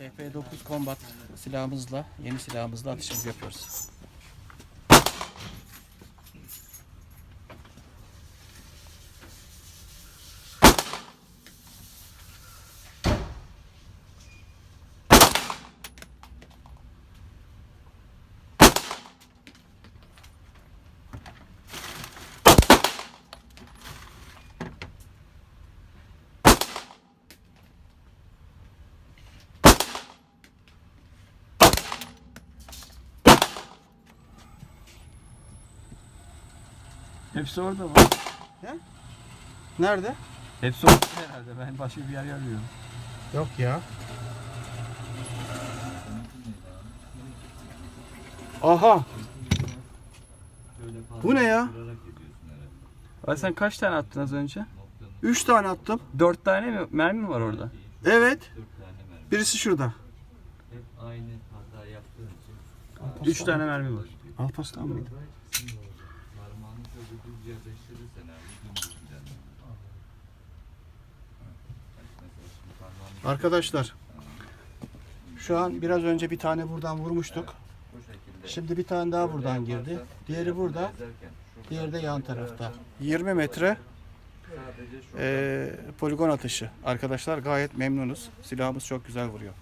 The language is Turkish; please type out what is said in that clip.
TP9 Combat silahımızla, yeni silahımızla atışımızı yapıyoruz. Hepsi orada mı? Nerede? Hepsi orada herhalde. Ben başka bir yer arıyorum. Yok ya. Aha. Bu ne ya? Ay sen kaç tane attın az önce? 3 tane attım. Dört tane mi mermi mi var orada? Evet. Birisi şurada. aynı hata yaptığın için Üç tane mermi var. Alpaslan mıydı? Arkadaşlar. Şu an biraz önce bir tane buradan vurmuştuk. Şimdi bir tane daha buradan girdi. Diğeri burada. Diğeri de yan tarafta. 20 metre eee, poligon atışı. Arkadaşlar gayet memnunuz. Silahımız çok güzel vuruyor.